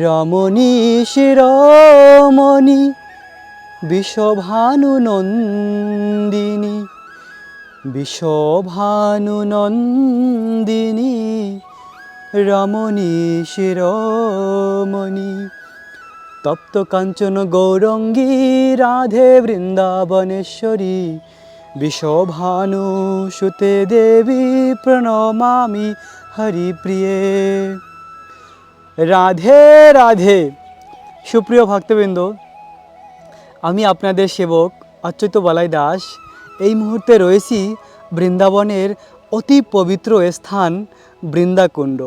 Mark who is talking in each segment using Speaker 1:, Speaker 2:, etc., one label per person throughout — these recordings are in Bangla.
Speaker 1: রমণী শিরমণি বিশ্বভানু নন্দিনী বিশ্বভানু নন্দিনী রমণী, শিরমণি। তপ্ত কাঞ্চন গৌরঙ্গী, রাধে বৃন্দাবনেশ্বরী বিশ্বভানু সুতে দেবী প্রণমামি, হরিপ্রিয়ে। রাধে রাধে। সুপ্রিয় ভক্তবৃন্দ, আমি আপনাদের সেবক অচ্যুত বলাই দাস। এই মুহূর্তে রয়েছি বৃন্দাবনের অতি পবিত্র স্থান বৃন্দাকুণ্ড।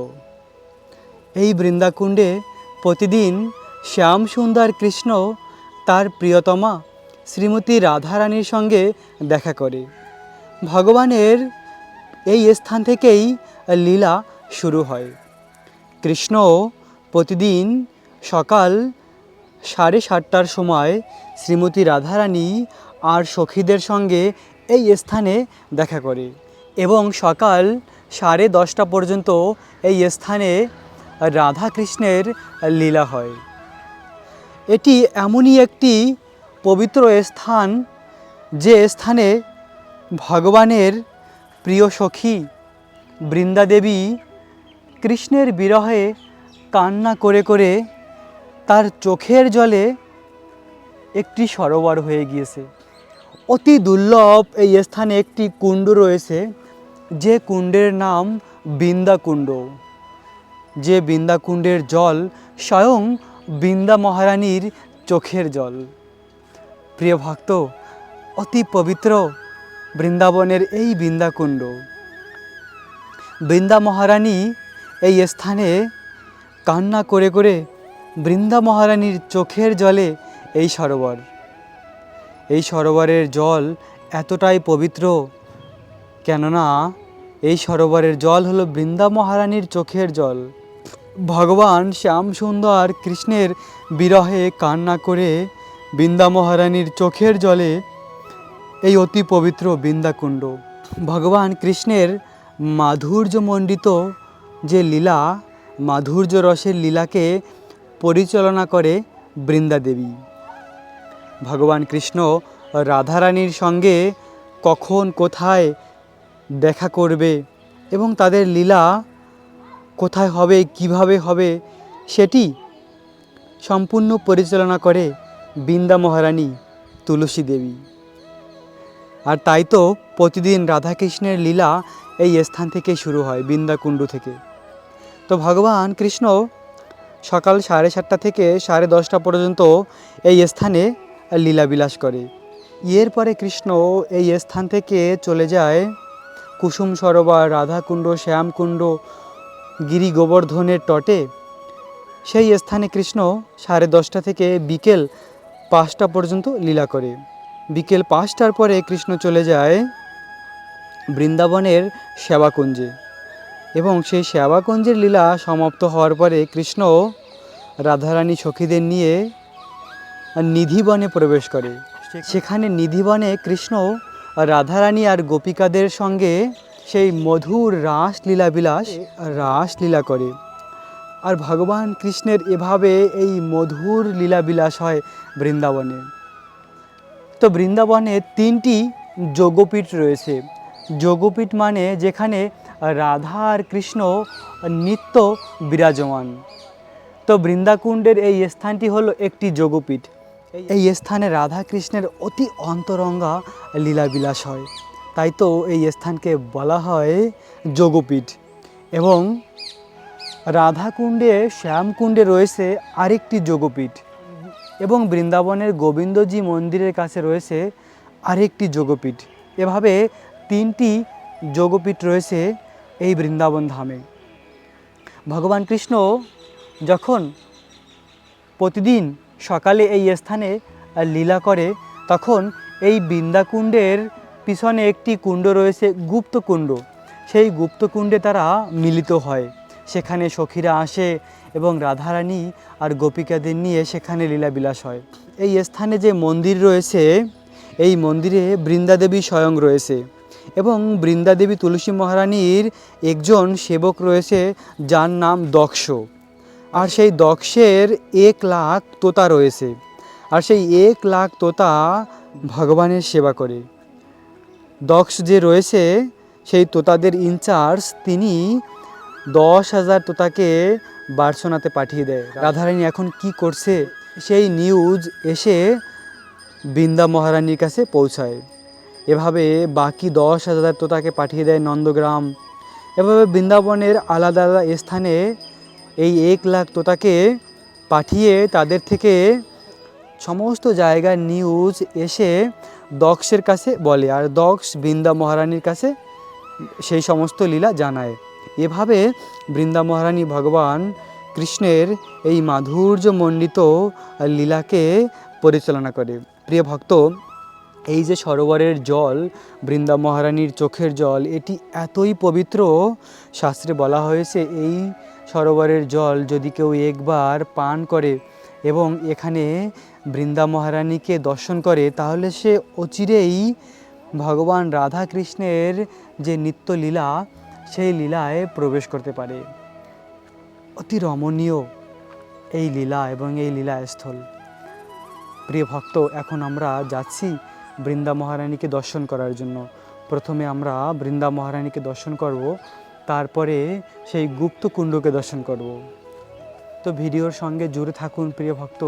Speaker 1: এই বৃন্দাকুণ্ডে প্রতিদিন শ্যাম সুন্দর কৃষ্ণ তার প্রিয়তমা শ্রীমতী রাধারানীর সঙ্গে দেখা করে। ভগবানের এই স্থান থেকেই লীলা শুরু হয়। কৃষ্ণ প্রতিদিন সকাল সাড়ে সাতটার সময় শ্রীমতী রাধারানী আর সখীদের সঙ্গে এই স্থানে দেখা করে এবং সকাল সাড়ে দশটা পর্যন্ত এই স্থানে রাধা কৃষ্ণের লীলা হয়। এটি এমনই একটি পবিত্র স্থান যে স্থানে ভগবানের প্রিয় সখী বৃন্দাদেবী কৃষ্ণের বিরহে কান্না করে করে তার চোখের জলে একটি সরোবর হয়ে গিয়েছে। অতি দুর্লভ এই স্থানে একটি কুণ্ড রয়েছে, যে কুণ্ডের নাম বৃন্দাকুণ্ড। যে বৃন্দাকুণ্ডের জল স্বয়ং বৃন্দা মহারানীর চোখের জল। প্রিয় ভক্ত, অতি পবিত্র বৃন্দাবনের এই বৃন্দাকুণ্ড। বৃন্দা মহারানী এই স্থানে কান্না করে করে বৃন্দা মহারানীর চোখের জলে এই সরোবর। এই সরোবরের জল এতটাই পবিত্র, কেননা এই সরোবরের জল হলো বৃন্দা মহারানীর চোখের জল। ভগবান শ্যাম সুন্দর কৃষ্ণের বিরহে কান্না করে বৃন্দা মহারানীর চোখের জলে এই অতি পবিত্র বৃন্দাকুণ্ড। ভগবান কৃষ্ণের মাধুর্যমণ্ডিত যে লীলা মাধুর্য রসের লীলাকে পরিচালনা করে বৃন্দাদেবী। ভগবান কৃষ্ণ রাধারানীর সঙ্গে কখন কোথায় দেখা করবে এবং তাদের লীলা কোথায় হবে, কীভাবে হবে, সেটি সম্পূর্ণ পরিচালনা করে বৃন্দা মহারানী তুলসী দেবী। আর তাই তো প্রতিদিন রাধাকৃষ্ণের লীলা এই স্থান থেকে শুরু হয়, বৃন্দাকুণ্ড থেকে। তো ভগবান কৃষ্ণ সকাল সাড়ে সাতটা থেকে সাড়ে দশটা পর্যন্ত এই স্থানে লীলাবিলাস করে। এরপরে কৃষ্ণ এই স্থান থেকে চলে যায় কুসুম সরোবর, রাধাকুণ্ড, শ্যামকুণ্ড, গিরি গোবর্ধনের তটে। সেই স্থানে কৃষ্ণ সাড়ে দশটা থেকে বিকেল পাঁচটা পর্যন্ত লীলা করে। বিকেল পাঁচটার পরে কৃষ্ণ চলে যায় বৃন্দাবনের সেবাকুঞ্জে। এবং সেই সেবাকুঞ্জের লীলা সমাপ্ত হওয়ার পরে কৃষ্ণ রাধারানী সখীদের নিয়ে নিধিবনে প্রবেশ করে। সেখানে নিধিবনে কৃষ্ণ, রাধারানী আর গোপিকাদের সঙ্গে সেই মধুর রাস লীলাবিলাস রাসলীলা করে। আর ভগবান কৃষ্ণের এভাবে এই মধুর লীলাবিলাস হয় বৃন্দাবনে। তো বৃন্দাবনে তিনটি যোগপীঠ রয়েছে। যোগপীঠ মানে যেখানে রাধা আর কৃষ্ণ নিত্য বিরাজমান। তো বৃন্দাকুণ্ডের এই স্থানটি হলো একটি যোগপীঠ। এই স্থানে রাধা কৃষ্ণের অতি অন্তরঙ্গা লীলাবিলাস হয়। তাই তো এই স্থানকে বলা হয় যোগপীঠ। এবং রাধাকুণ্ডে, শ্যামকুণ্ডে রয়েছে আরেকটি যোগপীঠ। এবং বৃন্দাবনের গোবিন্দজি মন্দিরের কাছে রয়েছে আরেকটি যোগপীঠ। এভাবে তিনটি যোগপীঠ রয়েছে এই বৃন্দাবন ধামে। ভগবান কৃষ্ণ যখন প্রতিদিন সকালে এই স্থানে লীলা করে, তখন এই বৃন্দাকুণ্ডের পিছনে একটি কুণ্ড রয়েছে গুপ্তকুণ্ড সেই গুপ্তকুণ্ডে তারা মিলিত হয়। সেখানে সখীরা আসে এবং রাধারানী আর গোপিকাদের নিয়ে সেখানে লীলাবিলাস হয়। এই স্থানে যে মন্দির রয়েছে, এই মন্দিরে বৃন্দাদেবী স্বয়ং রয়েছে। এবং বৃন্দাদেবী তুলসী মহারানীর একজন সেবক রয়েছে, যার নাম দক্ষ। আর সেই দক্ষের এক লাখ তোতা রয়েছে। আর সেই এক লাখ তোতা ভগবানের সেবা করে। দক্ষ যে রয়েছে, সেই তোতাদের ইনচার্জ তিনি দশ হাজার তোতাকে বার্সোনাতে পাঠিয়ে দেয়। রাধারানী এখন কি করছে? সেই নিউজ এসে বৃন্দা মহারানীর কাছে পৌঁছায়। এভাবে বাকি দশ হাজার তোতাকে পাঠিয়ে দেয় নন্দগ্রাম। এভাবে বৃন্দাবনের আলাদা আলাদা স্থানে এই এক লাখ তোতাকে পাঠিয়ে তাদের থেকে সমস্ত জায়গার নিউজ এসে দক্ষের কাছে বলে, আর দক্ষ বৃন্দা মহারানীর কাছে সেই সমস্ত লীলা জানায়। এভাবে বৃন্দা মহারানী ভগবান কৃষ্ণের এই মাধুর্যমণ্ডিত লীলাকে পরিচালনা করে। প্রিয় ভক্ত এই যে সরোবরের জল, বৃন্দা মহারানীর চোখের জল, এটি এতই পবিত্র, শাস্ত্রে বলা হয়েছে এই সরোবরের জল যদি কেউ একবার পান করে এবং এখানে বৃন্দা মহারানীকে দর্শন করে, তাহলে সে অচিরেই ভগবান রাধা কৃষ্ণের যে নিত্য লীলা, সেই লীলায় প্রবেশ করতে পারে। অতি রমণীয় এই লীলা এবং এই লীলা স্থল প্রিয় ভক্ত, এখন আমরা যাচ্ছি বৃন্দা মহারানীকে দর্শন করার জন্য। প্রথমে আমরা বৃন্দা মহারানীকে দর্শন করব, তারপরে সেই গুপ্ত কুণ্ডকে দর্শন করব। তো ভিডিওর সঙ্গে জুড়ে থাকুন প্রিয় ভক্ত,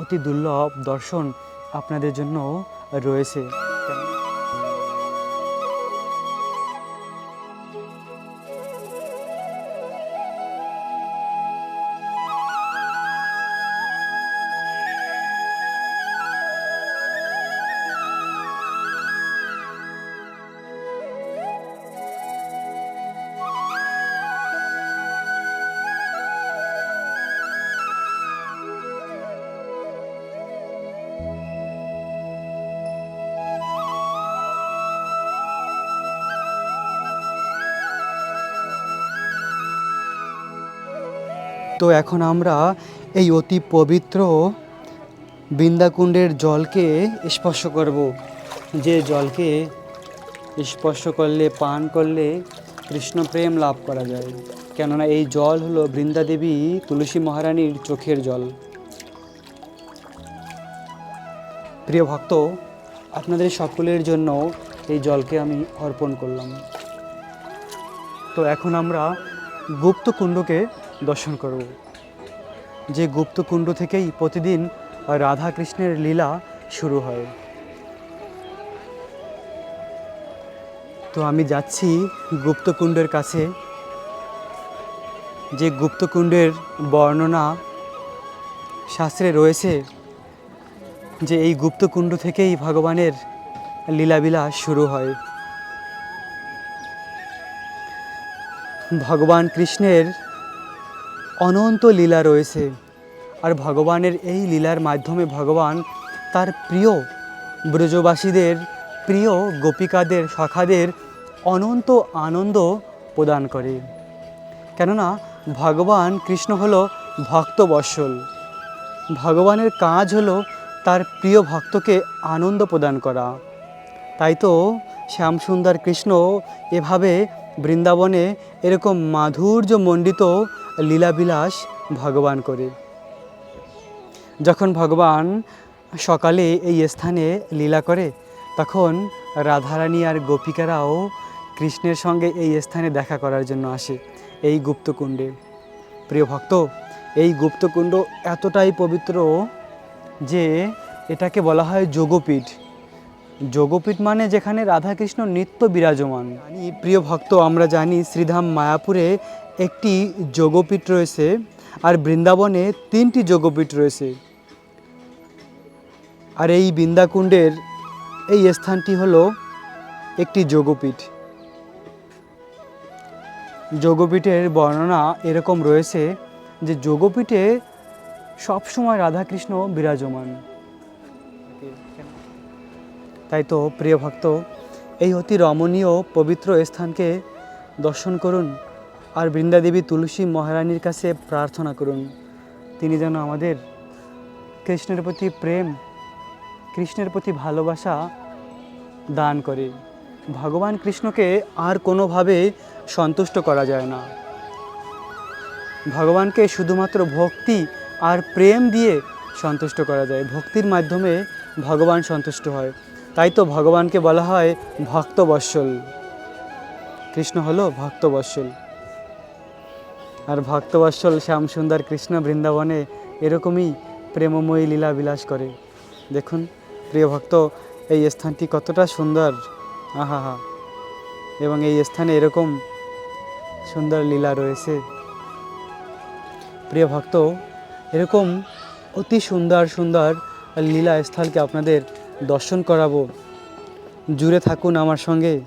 Speaker 1: অতি দুর্লভ দর্শন আপনাদের জন্য রয়েছে। তো এখন আমরা এই অতি পবিত্র বৃন্দাকুণ্ডের জলকে স্পর্শ করব। যে জলকে স্পর্শ করলে, পান করলে কৃষ্ণ প্রেম লাভ করা যায়। কেননা এই জল হলো বৃন্দাদেবী তুলসী মহারানীর চোখের জল। প্রিয় ভক্ত, আপনাদের সকলের জন্য এই জলকে আমি অর্পণ করলাম। তো এখন আমরা গুপ্ত কুণ্ডকে দর্শন করব। যে গুপ্ত কুণ্ড থেকেই প্রতিদিন রাধা কৃষ্ণের লীলা শুরু হয়। তো আমি যাচ্ছি গুপ্তকুণ্ডের কাছে। যে গুপ্তকুণ্ডের বর্ণনা শাস্ত্রে রয়েছে যে এই গুপ্তকুণ্ড থেকেই ভগবানের লীলাবিলাস শুরু হয়। ভগবান কৃষ্ণের অনন্ত লীলা রয়েছে। আর ভগবানের এই লীলার মাধ্যমে ভগবান তার প্রিয় ব্রজবাসীদের, প্রিয় গোপিকাদের সখাদের অনন্ত আনন্দ প্রদান করে। কেননা ভগবান কৃষ্ণ হলো ভক্তবৎসল ভগবানের কাজ হলো তার প্রিয় ভক্তকে আনন্দ প্রদান করা। তাই তো শ্যামসুন্দর কৃষ্ণ এভাবে বৃন্দাবনে এরকম মাধুর্যমণ্ডিত লীলাবিলাস ভগবান করে। যখন ভগবান সকালে এই স্থানে লীলা করে, তখন রাধারানী আর গোপিকারাও কৃষ্ণের সঙ্গে এই স্থানে দেখা করার জন্য আসে এই গুপ্তকুণ্ডে। প্রিয় ভক্ত, এই গুপ্তকুণ্ড এতটাই পবিত্র যে এটাকে বলা হয় যোগপীঠ। যোগপীঠ মানে যেখানে রাধাকৃষ্ণ নিত্য বিরাজমান। প্রিয় ভক্ত, আমরা জানি শ্রীধাম মায়াপুরে একটি যোগপীঠ রয়েছে আর বৃন্দাবনে তিনটি যোগপীঠ রয়েছে। আর এই বৃন্দাকুণ্ডের এই স্থানটি হলো একটি যোগপীঠ। যোগপীঠের বর্ণনা এরকম রয়েছে যে যোগপীঠে সবসময় রাধাকৃষ্ণ বিরাজমান। তাই তো, প্রিয় ভক্ত, এই অতি রমণীয় পবিত্র স্থানকে দর্শন করুন আর বৃন্দাদেবী তুলসী মহারানীর কাছে প্রার্থনা করুন। তিনি যেন আমাদের কৃষ্ণের প্রতি প্রেম, কৃষ্ণের প্রতি ভালোবাসা দান করে। ভগবান কৃষ্ণকে আর কোনোভাবে সন্তুষ্ট করা যায় না। ভগবানকে শুধুমাত্র ভক্তি আর প্রেম দিয়ে সন্তুষ্ট করা যায়। ভক্তির মাধ্যমে ভগবান সন্তুষ্ট হয়। তাই তো ভগবানকে বলা হয় ভক্তবৎসল কৃষ্ণ হলো ভক্তবৎসল আর ভক্তবৎসল শ্যামসুন্দর কৃষ্ণ বৃন্দাবনে এরকমই প্রেমময়ী লীলা বিলাস করে। দেখুন, প্রিয় ভক্ত, এই স্থানটি কতটা সুন্দর। আহা হা এবং এই স্থানে এরকম সুন্দর লীলা রয়েছে। প্রিয় ভক্ত, এরকম অতি সুন্দর সুন্দর লীলা স্থলকে আপনাদের দর্শন করাবো। জুড়ে থাকুন আমার সঙ্গে।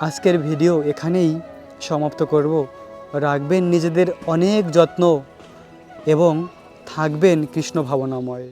Speaker 1: আজকের ভিডিও এখানেই সমাপ্ত করব। রাখবেন নিজেদের অনেক যত্ন এবং থাকবেন কৃষ্ণ ভাবনাময়।